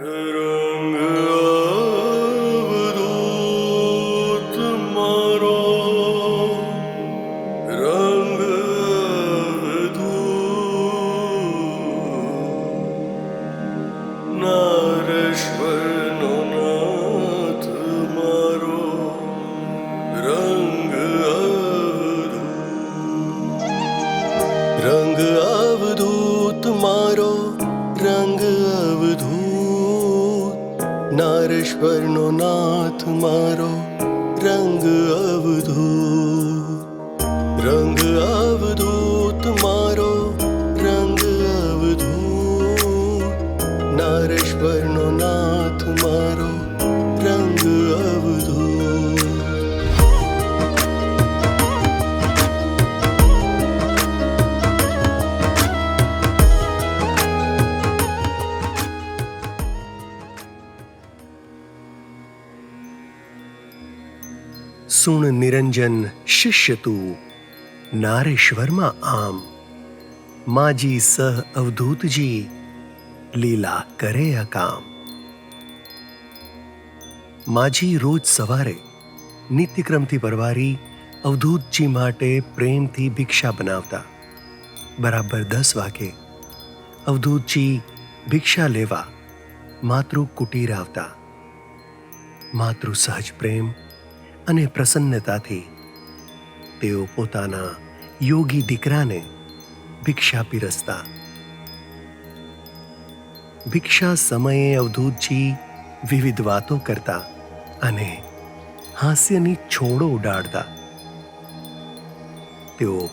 રંગ સુણ નિરંજન શિષ્ય તું નારેશ્વરમાં આમ માજી સહ અવધૂતજી લીલા કરે અકામ માજી રોજ સવારે નિત્યક્રમથી પરવારી અવધૂતજી માટે પ્રેમથી ભિક્ષા બનાવતા બરાબર દસ વાગે અવધૂતજી ભિક્ષા લેવા માતૃ કુટીર આવતા માતૃ સહજ પ્રેમ અને પ્રસન્નતાથી તેઓ પોતાના યોગી દીકરાને ભિક્ષા પીરસતા. ભિક્ષા સમયે અવધૂતજી વિવિધ વાતો કરતા અને હાસ્યની છોડો ઉડાડતા. તેઓ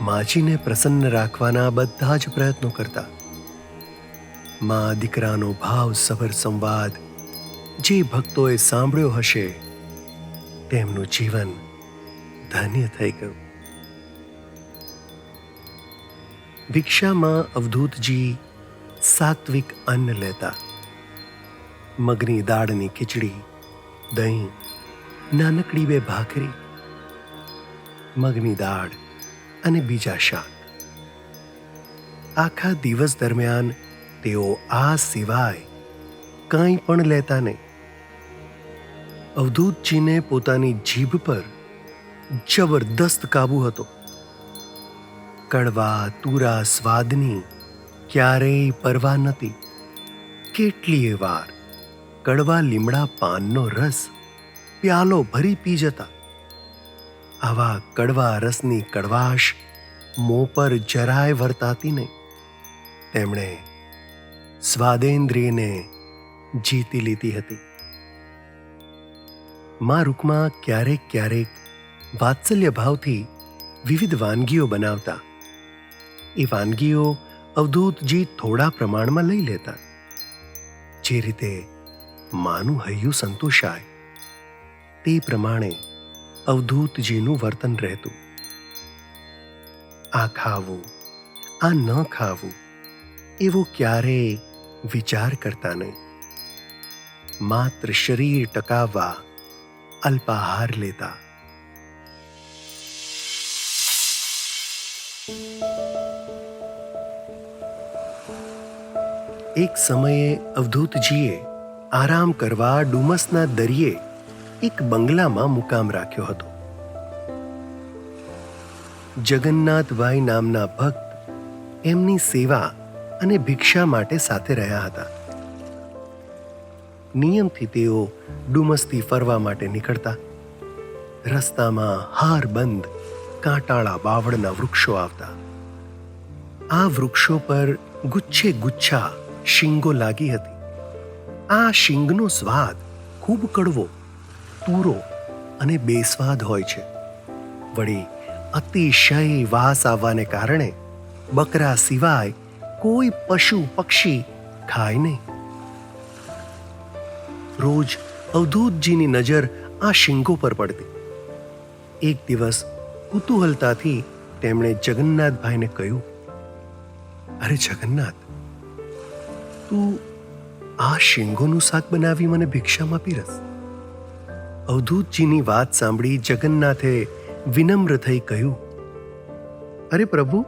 માજીને પ્રસન્ન રાખવાના બધા જ પ્રયત્નો કરતા. મા દીકરાનો ભાવ સભર સંવાદ જે ભક્તોએ સાંભળ્યો હશે તેમનું જીવન ધન્ય થઈ ગયું. ભિક્ષામાં અવધૂતજી સાત્વિક અન્ન લેતા. મગની દાળની ખીચડી, દહીં, નાનકડી બે ભાખરી, મગની દાળ અને બીજા શાક. આખા દિવસ દરમિયાન તેઓ આ સિવાય કંઈ પણ લેતા નહીં. અવધૂતજીને પોતાની જીભ પર જબરદસ્ત કાબુ હતો. કડવા, તુરા સ્વાદની ક્યારેય પરવા નહોતી. કેટલીય વાર કડવા લીમડા પાનનો રસ પ્યાલો ભરી પી જતા. આવા કડવા રસની કડવાશ મોં પર જરાય વર્તાતી નહીં. તેમણે સ્વાદેન્દ્રિયને જીતી લીધી હતી. મા રૂકમાં ક્યારેક ક્યારેક વાત્સલ્ય ભાવથી વિવિધ વાનગીઓ બનાવતા. એ વાનગીઓ અવધૂતજી થોડા પ્રમાણમાં લઈ લેતા. જે રીતે માનું હૈયું સંતોષાય. તે પ્રમાણે અવધૂતજીનું વર્તન રહેતું. આ ખાવું, આ ન ખાવું, એવો ક્યારેય વિચાર કરતા નહીં. માત્ર શરીર ટકાવવા અલ્પાહાર લેતા એક સમયે અવધૂતજીએ આરામ કરવા ડુમસના દરિયે એક બંગલામાં મુકામ રાખ્યો હતો. જગન્નાથભાઈ નામના ભક્ત એમની સેવા અને ભિક્ષા માટે સાથે રહ્યા હતા. નિયમથી તેઓ ડુમસથી ફરવા માટે નીકળતા. રસ્તામાં હાર બંધ કાંટાળા બાવળના વૃક્ષો આવતા. આ વૃક્ષો પર ગુચ્છે ગુચ્છા શીંગો લાગી હતી. આ શીંગનો સ્વાદ ખૂબ કડવો, તૂરો અને બેસ્વાદ હોય છે. વળી અતિશય વાસ આવવાને કારણે બકરા સિવાય કોઈ પશુ પક્ષી ખાય નહીં. રોજ અવધૂતજીની નજર આ શીંગો પર પડતી. એક દિવસ કુતૂહલતાથી તેમણે જગન્નાથભાઈને કહ્યું, અરે જગન્નાથ, તું આ શીંગોનું શાક બનાવી મને ભિક્ષામાં પીરસ. અવધૂતજીની વાત સાંભળી જગન્નાથે વિનમ્ર થઈ કહ્યું, અરે પ્રભુ,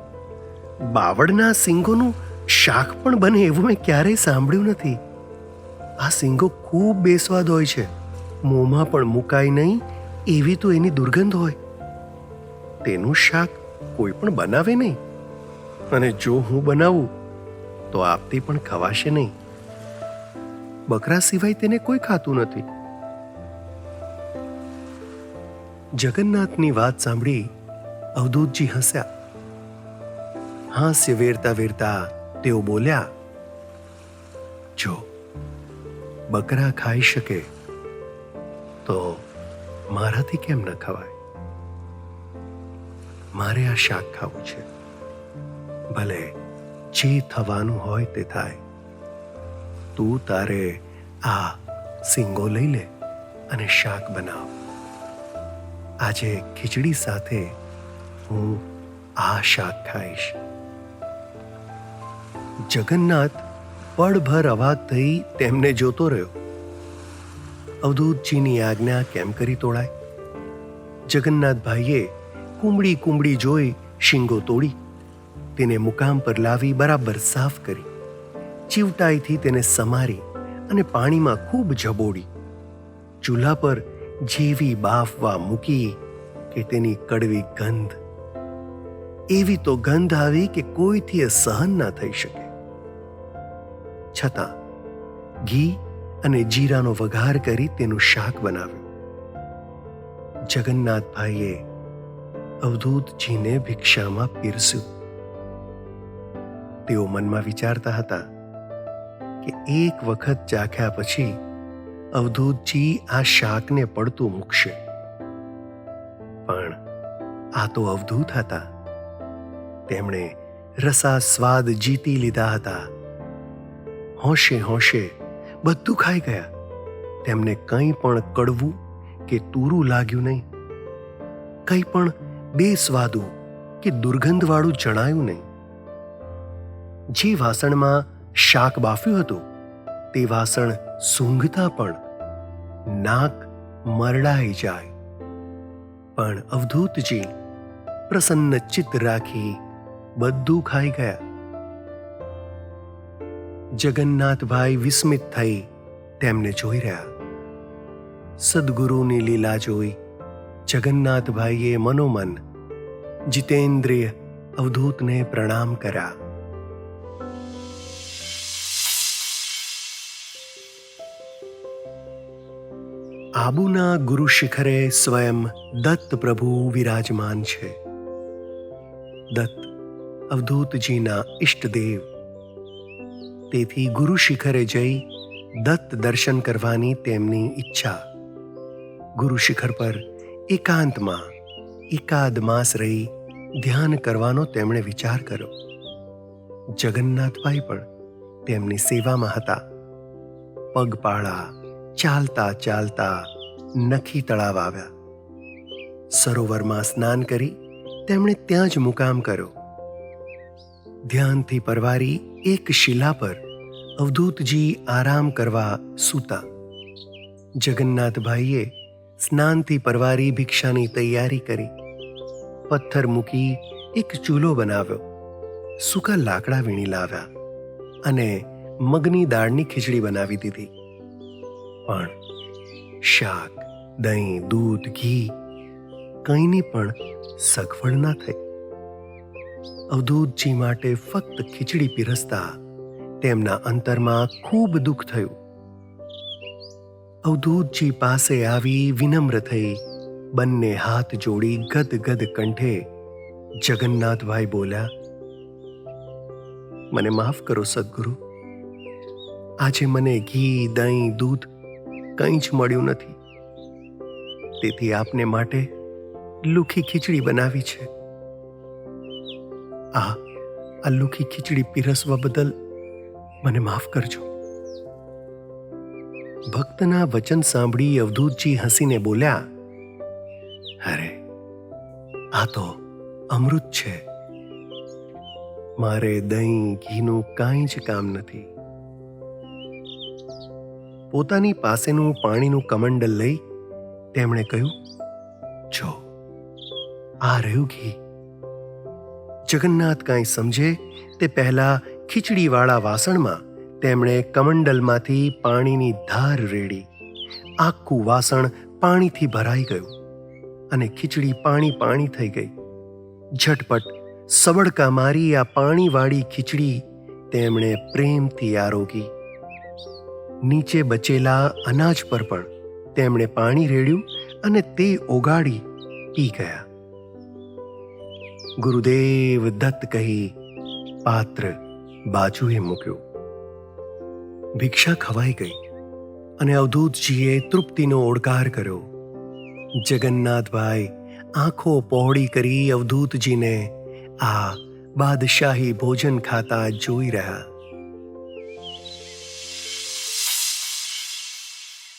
બાવળના સિંગોનું શાક પણ બને એવું મેં ક્યારેય સાંભળ્યું નથી. આ સિંગો ખૂબ બેસ્વાદ હોય છે. મોંમાં પણ મુકાય નહીં, એવી તો એની દુર્ગંધ હોય. તેનું શાક કોઈ પણ બનાવે નહીં. અને જો હું બનાવું, તો આપતી પણ ખવાશે નહીં. બકરા સિવાય તેને કોઈ ખાતું નથી. જગન્નાથની વાત સાંભળી અવધૂતજી હસ્યા. હાસ્ય વેરતા વેરતા તેઓ બોલ્યા, જો બકરા ખાઈ શકે, તો મારાથી કેમ ન ખવાય? મારે આ શાક ખાવું છે. ભલે જે થવાનું હોય તે થાય. તું તારે આ સિંગો લઈ લે અને શાક બનાવ. આજે ખીચડી સાથે હું આ શાક ખાઈશ. જગન્નાથ પળભર અવાક થઈ તેમને જોતો રહ્યો. અવધૂતજીની આજ્ઞા કેમ કરી તોડાય જગન્નાથભાઈએ કુંબળી કુંબળી જોઈ શીંગો તોડી, તેને મુકામ પર લાવી બરાબર સાફ કરી, ચીવટાઈથી તેને સમારી અને પાણીમાં ખૂબ જબોડી ચૂલા પર જેવી બાફવા મૂકી કે તેની કડવી ગંધ. એવી તો ગંધ આવી કે કોઈથી એ સહન ના થઈ શકે. છતાં ઘી અને જીરાનો વઘાર કરી તેનું શાક બનાવ્યું. જગન્નાથભાઈએ અવધૂતજીને ભિક્ષામાં પીરસ્યું. તેઓ મનમાં વિચારતા હતા કે એક વખત ચાખ્યા પછી અવધૂતજી આ શાકને પડતું મૂકશે. પણ આ તો અવધૂત હતા. તેમણે રસા સ્વાદ જીતી લીધા હતા. હોશે હોશે, બધું ખાઈ ગયા. તેમને કંઈ પણ કડવું કે તૂરું લાગ્યું નહીં. કંઈ પણ બેસ્વાદું કે દુર્ગંધવાળું જણાયું નહીં. જે વાસણમાં શાક બાફ્યું હતું, તે વાસણ સૂંઘતા પણ નાક મરડાઈ જાય. પણ અવધૂતજી પ્રસન્ન ચિત્ત રાખી બધું ખાઈ ગયા. જગન્નાથભાઈ વિસ્મિત થઈ તેમને જોઈ રહ્યા સદગુરુની લીલા જોઈ જગન્નાથભાઈએ મનોમન જીતેન્દ્રિય અવધૂતને પ્રણામ કર્યા આબુના ગુરુ શિખરે સ્વયં દત્ત પ્રભુ વિરાજમાન છે દત્ત અવધૂતજીના ઇષ્ટદેવ તેથી ગુરુ શિખરે જઈ દત્ત દર્શન કરવાની તેમની ઈચ્છા. ગુરુ શિખર પર એકાંતમાં એકાદ માસ રહી ધ્યાન કરવાનો તેમણે વિચાર કર્યો. જગન્નાથભાઈ પણ તેમની સેવામાં હતા. પગપાળા ચાલતા ચાલતા નખી તળાવ આવ્યા. સરોવરમાં સ્નાન કરી તેમણે ત્યાં જ મુકામ કર્યો. ધ્યાનથી પરવારી એક શિલા પર અવધૂતજી આરામ કરવા સૂતા. જગન્નાથભાઈએ સ્નાનથી પરવારી ભિક્ષાની તૈયારી કરી. પથ્થર મૂકી એક ચૂલો બનાવ્યો. સૂકા લાકડા વીણી લાવ્યા અને મગની દાળની ખીચડી બનાવી દીધી. પણ શાક, દહીં, દૂધ, ઘી કંઈની પણ સગવડ ના થઈ. અવધૂતજી માટે ફક્ત ખીચડી પીરસતા તેમના અંતરમાં ખૂબ દુઃખ થયું. અવધૂતજી પાસે આવી વિનમ્ર થઈ બંને હાથ જોડી ગદગદ કંઠે જગન્નાથભાઈ બોલ્યા, મને માફ કરો સદગુરુ. આજે મને ઘી, દહીં, દૂધ કંઈ જ મળ્યું નથી. તેથી આપને માટે લુખી ખીચડી બનાવી છે. આ આ લુખી ખીચડી પીરસવા બદલ મને માફ કરજો. ભક્તના વચન સાંભળી અવધૂતજી હસીને બોલ્યા, અરે, આ તો અમૃત છે. મારે દહીં, ઘીનું કાંઈ જ કામ નથી. પોતાની પાસેનું પાણીનું કમંડલ લઈ તેમણે કહ્યું, જો, આ રહ્યું ઘી. જગન્નાથ કાંઈ સમજે તે પહેલા ખીચડીવાળા વાસણમાં તેમણે કમંડલમાંથી પાણીની ધાર રેડી. આખું વાસણ પાણીથી ભરાઈ ગયું અને ખીચડી પાણી પાણી થઈ ગઈ. ઝટપટ સબડકા મારી આ પાણીવાળી ખીચડી તેમણે પ્રેમથી આરોગી. નીચે બચેલા અનાજ પર પણ તેમણે પાણી રેડ્યું અને તે ઓગાળી પી ગયા. ગુરુદેવ દત્ત કહી, પાત્ર બાજુએ મૂક્યું. ભિક્ષા ખવાઈ ગઈ અને અવધૂતજીએ તૃપ્તિનો ઓડકાર કર્યો. જગન્નાથભાઈ આંખો પહોળી કરી અવધૂતજીને આ બાદશાહી ભોજન ખાતા જોઈ રહ્યા.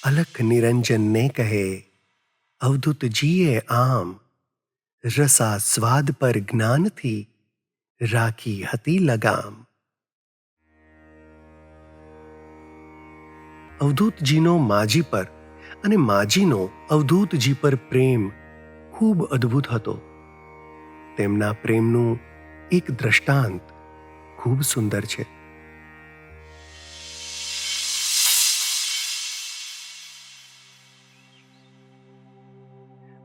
અલખ નિરંજનને કહે, અવધૂતજીએ આમ રસા સ્વાદ પર જ્ઞાનથી રાખી હતી લગામ. અવધૂતજીનો માજી પર અને માજીનો અવધૂતજી પર પ્રેમ ખૂબ અદ્ભુત હતો. તેમના પ્રેમનું એક દ્રષ્ટાંત ખૂબ સુંદર છે.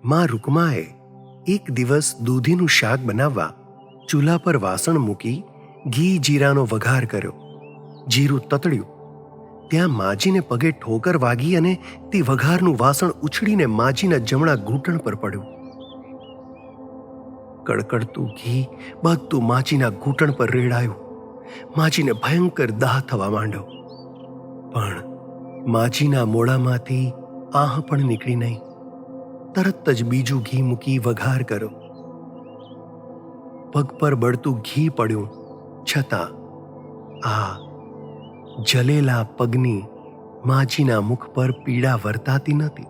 માં રૂકમાએ એક દિવસ દૂધીનું શાક બનાવવા ચૂલા પર વાસણ મૂકી ઘી જીરાનો વઘાર કર્યો. જીરું તતડ્યું. ત્યાં માજીને પગે ઠોકર વાગી અને તે વઘારનું વાસણ ઉછળીને માજીના જમણા ઘૂંટણ પર પડ્યું. કડકડતું ઘી બધું માજીના ઘૂંટણ પર રેડાયું. માજીને ભયંકર દાહ થવા માંડ્યો. પણ માજીના મોડામાંથી આહ પણ નીકળી નહીં. તરત જ બીજું ઘી મૂકી વઘાર કર્યો. પગ પર બળતું ઘી પડ્યું. છતાં આ જલેલા પગની માજીના મુખ પર પીડા વર્તાતી નથી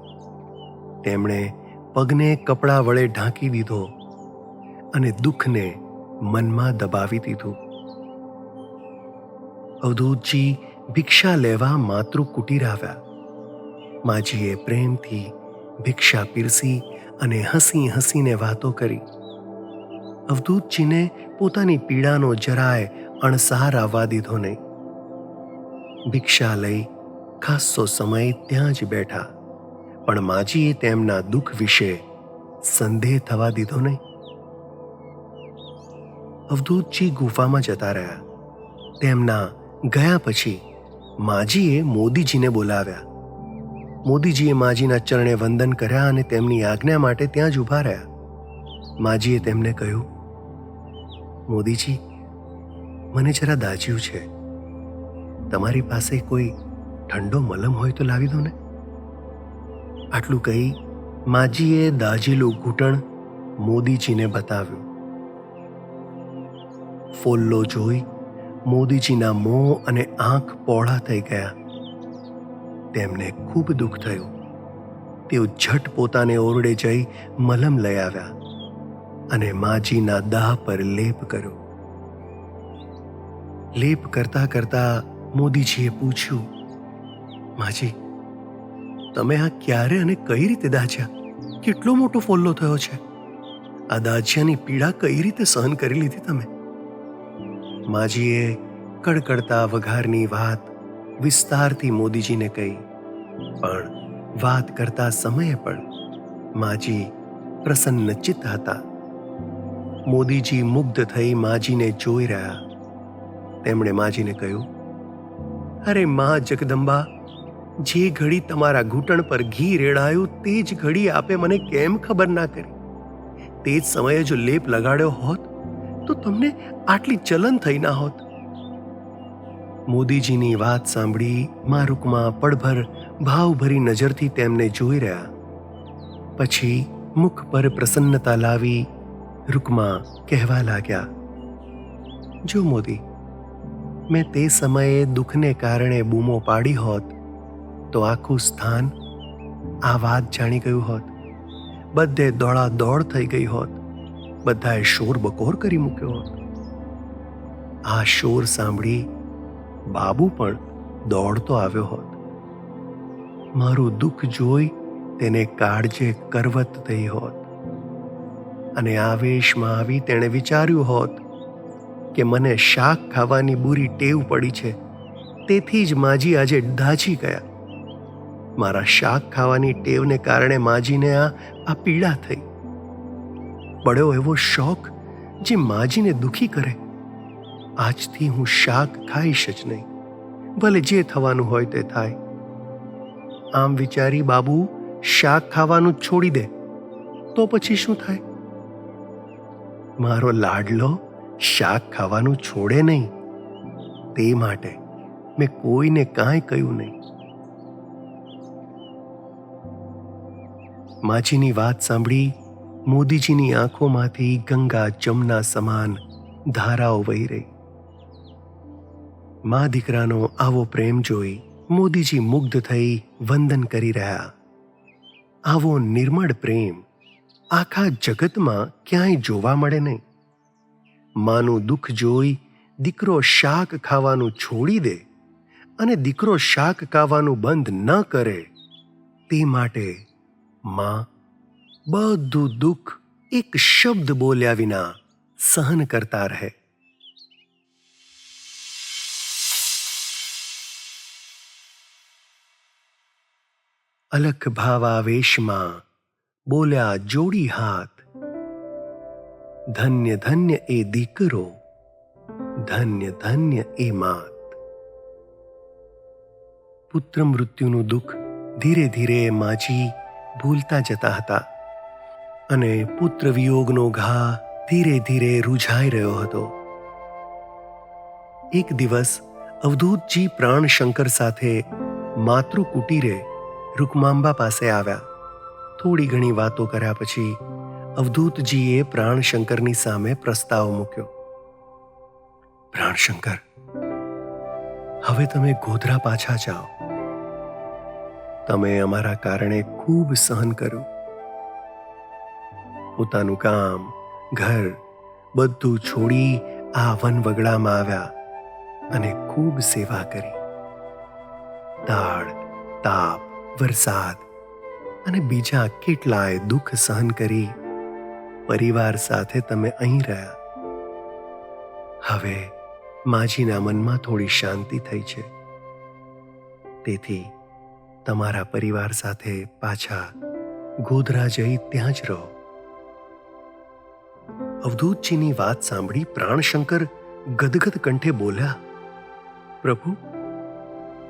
તેમણે પગને કપડા વડે ઢાંકી દીધો અને દુઃખને મનમાં દબાવી દીધું. અવધૂતજી ભિક્ષા લેવા માતૃ કુટીર આવ્યા. માજીએ પ્રેમથી ભિક્ષા પીરસી અને હસી હસીને વાતો કરી. અવધૂતજીને પોતાની પીડાનો જરાય અણસાર આવવા દીધો નહીં. ભિક્ષા લઈ ખાસ્સો સમય ત્યાં જ બેઠા. પણ માજીએ તેમના દુઃખ વિશે સંદેહ થવા દીધો નહીં. અવધૂતજી ગુફામાં જતા રહ્યા. તેમના ગયા પછી માજીએ મોદીજીને બોલાવ્યા. મોદીજીએ માજીના ચરણે વંદન કર્યા અને તેમની આજ્ઞા માટે ત્યાં જ ઊભા રહ્યા. માજીએ તેમને કહ્યું, મોદીજી, મને જરા દાજ્યું છે. તમારી પાસે કોઈ ઠંડો મલમ હોય તો લાવી દો ને. આટલું કહી માજીએ દાજેલું ઘૂંટણ મોદીજીને બતાવ્યું. ફોલ્લો જોઈ મોદીજીના મોં અને આંખ પહોળા થઈ ગયા. તેમને ખૂબ દુઃખ થયું. તેઓ ઝટ પોતાને ઓરડે જઈ મલમ લઈ આવ્યા અને માજીના દાહ પર લેપ કર્યો. લેપ કરતા કરતા મોદીજીએ પૂછ્યું, માજી, તમે આ ક્યારે અને કઈ રીતે દાજ્યા? કેટલો મોટો ફોલ્લો થયો છે? આ દાજ્યાની પીડા કઈ રીતે સહન કરી લીધી તમે? માજીએ કડકડતા વઘારની વાત વિસ્તારથી મોદીજીને કહી, પણ વાત કરતા સમયે પણ માજી પ્રસન્નચિત્ત હતા. મોદીજી મુગ્ધ થઈ માજીને જોઈ રહ્યા. તેમણે માજીને કહ્યું અરે મા જગદંબા, જે ઘડી તમારા ઘૂંટણ પર ઘી રેડાયું તે જ ઘડી આપે મને કેમ ખબર ના કરી? તે જ સમયે જો લેપ લગાડ્યો હોત, તો તમને આટલી ચલન થઈ ના હોત. મોદીજીની વાત સાંભળી મારુકમાં પડભર ભાવભરી નજરથી તેમને જોઈ રહ્યા. પછી મુખ પર પ્રસન્નતા લાવી રૂકમાં કહેવા લાગ્યા, જો મોદી મેં તે સમયે દુઃખને કારણે બૂમો પાડી હોત, તો આખું સ્થાન આ વાત જાણી ગયું હોત. બધે દોડા દોડ થઈ ગઈ હોત. બધાએ શોર બકોર કરી મૂક્યો હોત. આ શોર સાંભળી બાબુ પણ દોડતો આવ્યો હોત. મારું દુઃખ જોઈ તેને કાળજે કરવત થઈ હોત. અને આવેશમાં આવી તેણે વિચાર્યું હોત કે મને શાક ખાવાની બુરી ટેવ પડી છે, તેથી જ માજી આજે ધાજી ગયા. મારા શાક ખાવાની ટેવને કારણે માજીને આ આ પીડા થઈ. પડ્યો એવો શોખ જે માજીને દુખી કરે. આજથી હું શાક ખાઈશ જ નહીં, ભલે જે થવાનું હોય તે થાય. આમ વિચારી બાબુ શાક ખાવાનું છોડી દે, તો પછી શું થાય? મારો લાડલો શાક ખાવાનું છોડે નહીં. તે માટે મેં કોઈને કાંઈ કહ્યું નહીં. માજીની વાત સાંભળી મોદીજીની આંખોમાંથી ગંગા જમના સમાન ધારાઓ વહી રહી. મા દીકરાનો આવો પ્રેમ જોઈ મોદીજી મુગ્ધ થઈ વંદન કરી રહ્યા. આવો નિર્મળ પ્રેમ આખા જગતમાં ક્યાંય જોવા મળે નહીં. માનું દુઃખ જોઈ દીકરો શાક ખાવાનું છોડી દે અને દીકરો શાક ખાવાનું બંધ ન કરે, તે માટે માં બધું દુઃખ એક શબ્દ બોલ્યા વિના સહન કરતા રહે. અલખ ભાવાવેશમાં બોલ્યા જોડી હાથ ધન્ય ધન્ય એ દીકરો, ધન્ય ધન્ય એ માત. પુત્ર મૃત્યુનું દુઃખ ધીરે ધીરે માજી ભૂલતા જતા હતા અને પુત્ર વિયોગનો ઘા ધીરે ધીરે રૂઝાઈ રહ્યો હતો. એક દિવસ અવધૂતજી પ્રાણશંકર સાથે માતૃ કુટીરે રૂકમાંબા પાસે આવ્યા. થોડી ઘણી વાતો કર્યા પછી અવધૂતજીએ પ્રાણશંકરની સામે પ્રસ્તાવ મૂક્યો. પ્રાણશંકર, હવે તમે ગોધરા પાછા જાઓ. તમે અમારા કારણે ખૂબ સહન કર્યું. પોતાનું કામ, ઘર, બધું છોડી આ વનવગડામાં આવ્યા અને ખૂબ સેવા કરી. તાળ તાપ, વરસાદ અને બીજા કેટલાય દુઃખ સહન કરી પરિવાર સાથે તમે અહીં રહ્યા. હવે માજીના મનમાં થોડી શાંતિ થઈ છે. તેથી તમારા પરિવાર સાથે પાછા ગોધરા જઈ ત્યાં જ રહો. અવધૂતજીની વાત સાંભળી પ્રાણશંકર ગદગદ કંઠે બોલ્યા, પ્રભુ,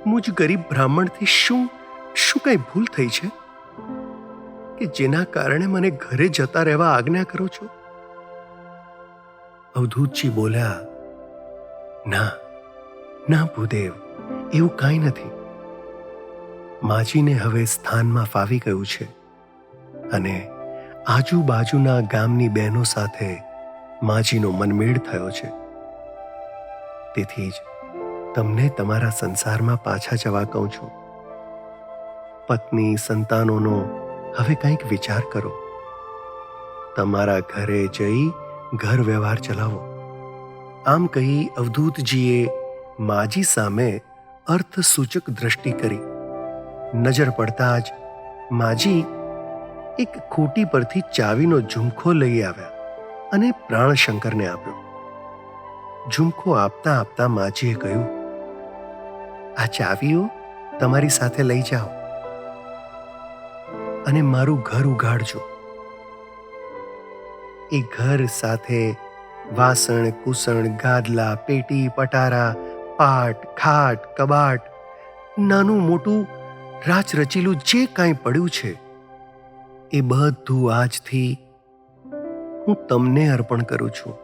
મુજ ગરીબ બ્રાહ્મણથી શું શું કઈ ભૂલ થઈ છે? કે જેના કારણે મને ઘરે જતા રહેવા આજ્ઞા કરો છો? અવધૂતજી બોલ્યા, ના ના ભૂદેવ, એવું કાંઈ નથી. માજીને હવે સ્થાનમાં ફાવી ગયું છે અને આજુબાજુના ગામની બહેનો સાથે માજીનો મનમેળ થયો છે. તેથી જ તમને તમારા સંસારમાં પાછા જવા કહું છું. પત્ની, સંતાનોનો હવે કંઈક વિચાર કરો. તમારા ઘરે જઈ ઘર વ્યવહાર ચલાવો. આમ કહી અવધૂતજીએ માજી સામે અર્થસૂચક દ્રષ્ટિ કરી. નજર પડતા જ માજી એક ખોટી પરથી ચાવીનો ઝુમખો લઈ આવ્યા અને પ્રાણશંકરને આપ્યો. ઝુમખો આપતા આપતા માજીએ કહ્યું, આ ચાવીઓ તમારી સાથે લઈ જાઓ. અને મારું ઘર ઉગાડજો એ ઘર સાથે વાસણ, કુસણ, ગાદલા, પેટી, પટારા, પાટ, ખાટ, કબાટ, નાનું મોટું રાચ રચીલું જે કાંઈ પડ્યું છે, એ બધું આજથી હું તમને અર્પણ કરું છું.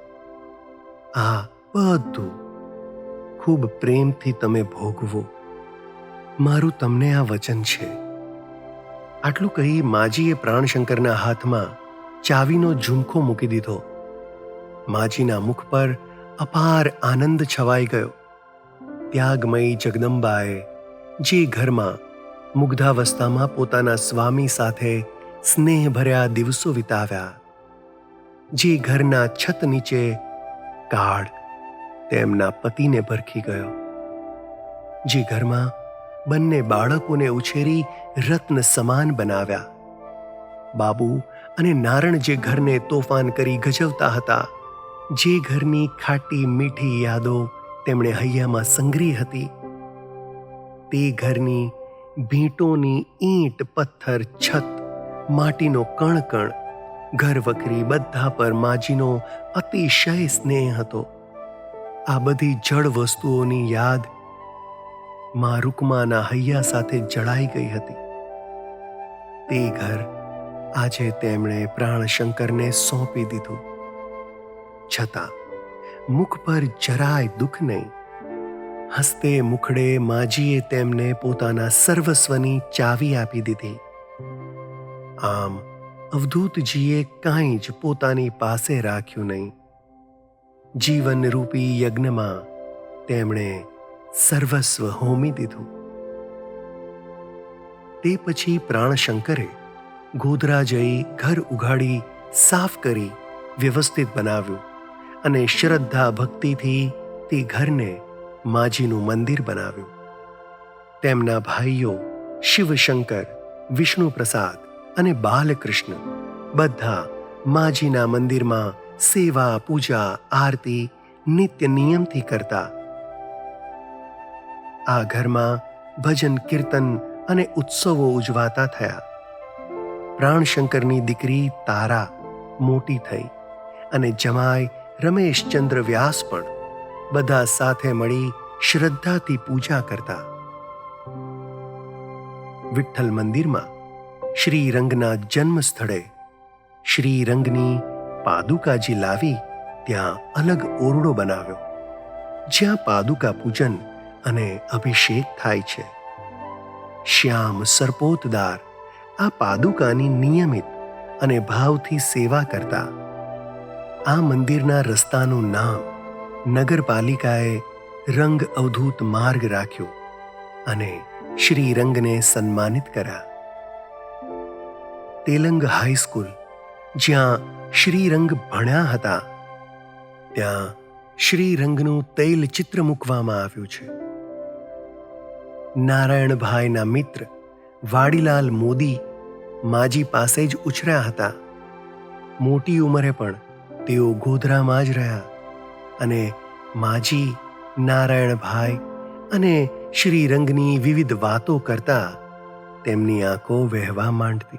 આ બધું ખૂબ પ્રેમથી તમે ભોગવો. મારું તમને આ વચન છે. આટલું કહી માજીએ પ્રાણશંકરના હાથમાં ચાવીનો ઝુમખો મૂકી દીધો. માજીના મુખ પર અપાર આનંદ છવાઈ ગયો. ત્યાગમયી જગદંબાએ જે ઘરમાં મુગ્ધાવસ્થામાં પોતાના સ્વામી સાથે સ્નેહભર્યા દિવસો વિતાવ્યા, જે ઘરના છત નીચે કાળ તેમના પતિને ભરખી ગયો. જે ઘરમાં બંને બાળકોને ઉછેરી રત્ન સમાન બનાવ્યા. બાબુ અને નારણ જે ઘરને તોફાન કરી ગજવતા હતા, જે ઘરની ખાટી મીઠી યાદો તેમણે હૈયામાં સંગ્રહી હતી. તે ઘરની ભીંટોની ઈંટ, પથ્થર, છત, માટીનો કણ કણ ઘર વખરી બધા પર માજીનો અતિશય સ્નેહ હતો. આ બધી જળ વસ્તુઓની યાદ મા રૂકમાના હૈયા સાથે જડાઈ ગઈ હતી. તે ઘર આજે તેમણે પ્રાણશંકરને સોંપી દીધું. છતાં મુખ પર જરાય દુઃખ નહીં. હસ્તે મુખડે માજીએ તેમને પોતાના સર્વસ્વની ચાવી આપી દીધી. આમ અવધૂતજીએ કાંઈ જ પોતાની પાસે રાખ્યું નહીં. જીવનરૂપી યજ્ઞમાં તેમણે સર્વસ્વ હોમી દીધું. તે પછી પ્રાણશંકરે ગોધરા જઈ ઘર ઉઘાડી સાફ કરી વ્યવસ્થિત બનાવ્યું અને શ્રદ્ધા ભક્તિથી તે ઘરને માજીનું મંદિર બનાવ્યું. તેમના ભાઈઓ શિવશંકર વિષ્ણુ પ્રસાદ અને બાલકૃષ્ણ બધા માજીના મંદિરમાં સેવા, પૂજા, આરતી, નિત્ય નિયમથી કરતા આ ઘરમાં ભજન, કીર્તન અને ઉત્સવો ઉજવાતા થયા. પ્રાણશંકરની દીકરી તારા મોટી થઈ અને જમાઈ રમેશચંદ્ર વ્યાસ પણ બધા સાથે મળી શ્રદ્ધાથી પૂજા કરતા. વિઠ્ઠલ મંદિરમાં શ્રીરંગના જન્મ સ્થળે શ્રીરંગની પાદુકાજી લાવી ત્યાં અલગ ઓરડો બનાવ્યો, જ્યાં પાદુકા પૂજન અને અભિષેક થાય છે. શ્યામ સરપોતદાર આ પાદુકાની નિયમિત અને ભાવથી સેવા કરતા. આ મંદિરના રસ્તાનું નામ નગરપાલિકાએ રંગ અવધૂત માર્ગ રાખ્યો અને શ્રીરંગને સન્માનિત કર્યા. તેલંગ હાઈસ્કૂલ જ્યાં શ્રીરંગ ભણ્યા હતા, ત્યાં શ્રીરંગનું તૈલ ચિત્ર મૂકવામાં આવ્યું છે. નારાયણભાઈના મિત્ર વાડીલાલ મોદી માજી પાસે જ ઉછર્યા હતા. મોટી ઉંમરે પણ તેઓ ગોધરામાં જ રહ્યા અને માજી, નારાયણભાઈ અને શ્રીરંગની વિવિધ વાતો કરતા તેમની આંખો વહેવા માંડતી.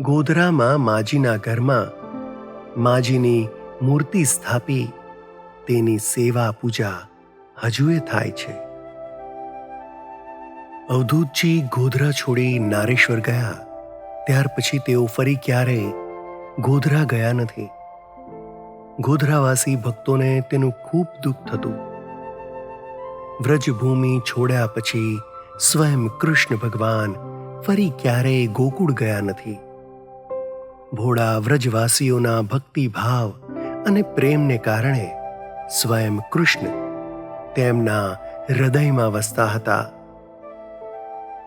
ગોધરામાં માજીના ઘરમાં માજીની મૂર્તિ સ્થાપી તેની સેવા પૂજા હજુએ થાય છે. અવધૂતજી ગોધરા છોડી નારેશ્વર ગયા. ત્યાર પછી તેઓ ફરી ક્યારેય ગોધરા ગયા નથી. ગોધરાવાસી ભક્તોને તેનું ખૂબ દુઃખ થતું. વ્રજભૂમિ છોડ્યા પછી સ્વયં કૃષ્ણ ભગવાન ફરી ક્યારેય ગોકુળ ગયા નથી. ભોળા વ્રજવાસીઓના ભક્તિભાવ અને પ્રેમને કારણે સ્વયં કૃષ્ણ તેમના હૃદયમાં વસતા હતા.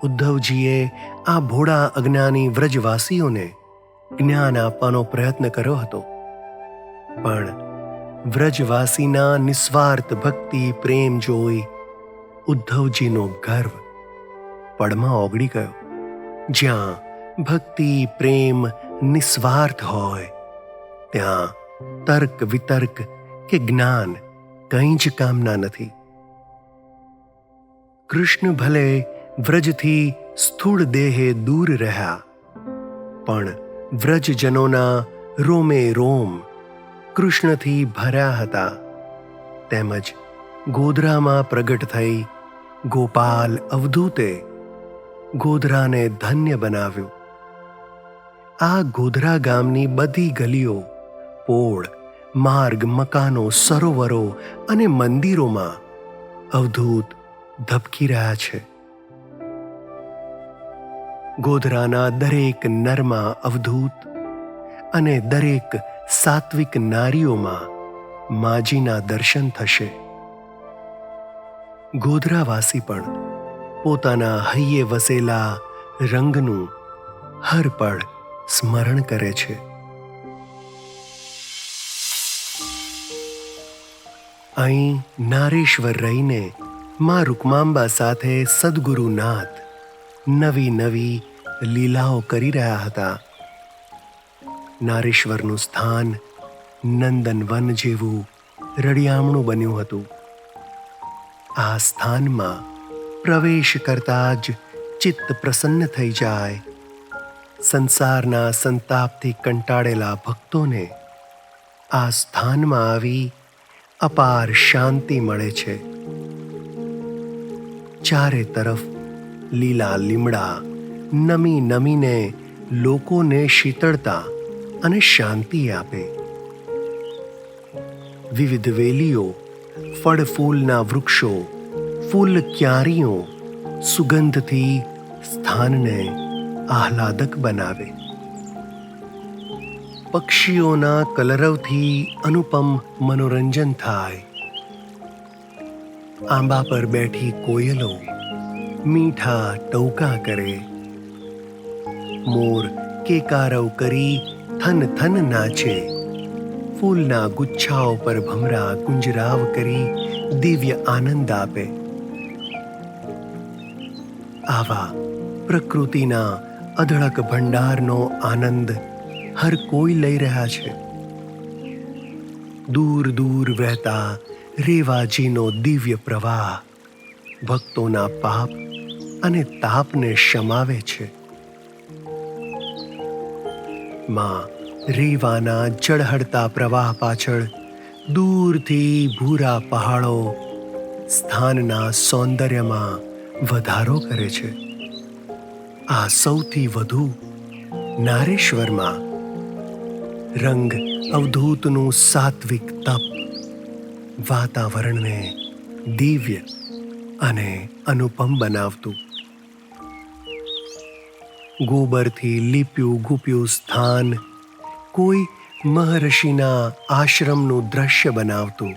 ઉદ્ધવજીએ આ ભોળા અજ્ઞાની વ્રજવાસીઓને જ્ઞાન આપવાનો પ્રયત્ન કર્યો હતો. પણ વ્રજવાસીના નિસ્વાર્થ ભક્તિ, પ્રેમ જોઈ ઉદ્ધવજીનો ગર્વ પડમાં ઓગળી ગયો. જ્યાં ભક્તિ, પ્રેમ નિસ્વાર્થ હોય, ત્યાં તર્ક વિતર્ક કે જ્ઞાન કંઈ જ કામના નથી. કૃષ્ણ ભલે વ્રજથી સ્થૂળ દેહે દૂર રહ્યા. પણ વ્રજજનોના રોમે રોમ કૃષ્ણથી ભર્યા હતા. તેમજ ગોધરામાં પ્રગટ થઈ ગોપાલ અવધૂતે ગોધરાને ધન્ય બનાવ્યું. આ ગોધરા ગામની બધી ગલીઓ, પોળ, માર્ગ, મકાનો, સરોવરો અને મંદિરોમાં અવધૂત ધબકી રહ્યા છે. ગોધરાના દરેક નરમાં અવધૂત અને દરેક સાત્વિક નારીઓમાં માજીના દર્શન થશે. ગોધરાવાસી પણ પોતાના હૈયે વસેલા રંગનું હર પળ સ્મરણ કરે છે. અહીં નારેશ્વર રહીને માં રૂકમાંબા સાથે સદગુરુનાથ નવી નવી લીલાઓ કરી રહ્યા હતા. નારેશ્વરનું સ્થાન નંદનવન જેવું રડિયામણું બન્યું હતું. આ સ્થાનમાં પ્રવેશ કરતા જ ચિત્ત પ્રસન્ન થઈ જાય. સંસારના સંતાપથી કંટાળેલા ભક્તોને આ સ્થાનમાં આવી અપાર શાંતિ મળે છે. ચારે તરફ લીલા લીમડા, નમી નમીને લોકોને શીતળતા અને શાંતિ આપે. વિવિધ વેલીઓ, ફળ ફૂલના વૃક્ષો, ફૂલ ક્યારીઓ સુગંધથી સ્થાનને આહલાદક બનાવે. પક્ષીઓના કલરવથી અનુપમ મનોરંજન થાય. આંબા પર બેઠી કોયલો મીઠા ટૌકા કરે. મોર કેકારવ કરી થન થન નાચે. ફૂલના ગુચ્છાઓ પર ભમરા ગુંજરાવ કરી દિવ્ય આનંદ આપે. આવા પ્રકૃતિના અઢળક ભંડારનો આનંદ હર કોઈ લઈ રહ્યા છે. દૂર દૂર વહેતા રેવાજીનો દિવ્ય પ્રવાહ ભક્તોના પાપ અને તાપને શમાવે છે. માં, રીવાના ચળહળતા પ્રવાહ પાછળ દૂરથી ભૂરા પહાડો સ્થાનના સૌંદર્યમાં વધારો કરે છે. આ સૌથી વધુ નારેશ્વરમાં રંગ અવધૂતનું સાત્વિક તપ વાતાવરણને દિવ્ય અને અનુપમ બનાવતું. ગોબરથી લીપ્યું ગુપ્યું સ્થાન. કોઈ મહર્ષિના આશ્રમનું દ્રશ્ય બનાવતું.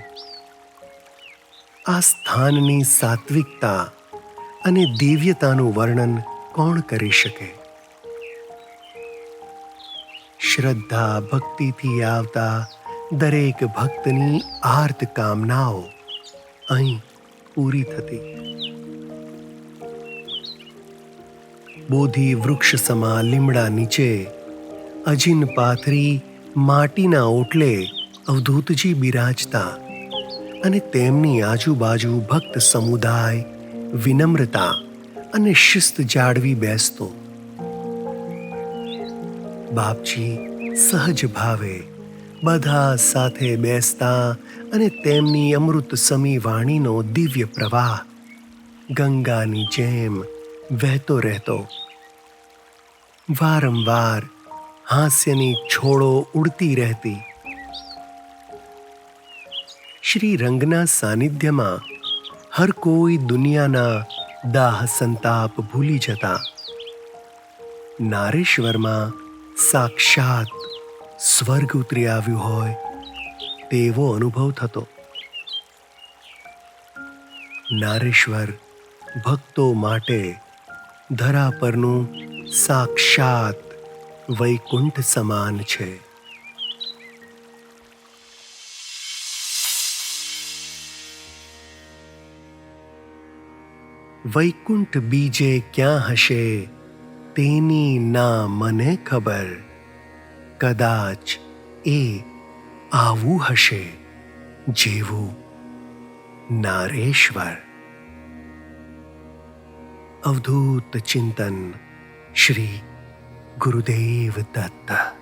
આ સ્થાનની સાત્વિકતા અને દિવ્યતાનું વર્ણન કોણ કરી શકે? શ્રદ્ધા ભક્તિથી આવતા દરેક ભક્તની આર્ત કામનાઓ અહીં પૂરી થતી. બોધિ વૃક્ષ સમા લીમડા નીચે, અજીન પાથરી માટીના ઓટલે અવધૂતજી બિરાજતા અને તેમની આજુબાજુ ભક્ત સમુદાય વિનમ્રતા અને શિસ્ત જાળવી બેસતો. બાપજી સહજ ભાવે બધા સાથે બેસતા અને તેમની અમૃત સમી વાણીનો દિવ્ય પ્રવાહ ગંગાની જેમ વહેતો રહેતો. વારંવાર હાસ્યની છોડો ઉડતી રહેતી. શ્રી રંગના સાનિધ્યમાં હર કોઈ દુનિયાના દાહ સંતાપ ભૂલી જતા. નારેશ્વરમાં સાક્ષાત સ્વર્ગ ઉતરી આવ્યું હોય તેવો અનુભવ થતો. નારેશ્વર ભક્તો માટે ધરા પરનું સાક્ષાત વૈકુંઠ સમાન છે. વૈકુંઠ બીજે ક્યાં હશે તેની ના મને ખબર. કદાચ એ આવું હશે જેવું નારેશ્વર. અવધૂત ચિંતન શ્રી ગુરુદેવ દત્ત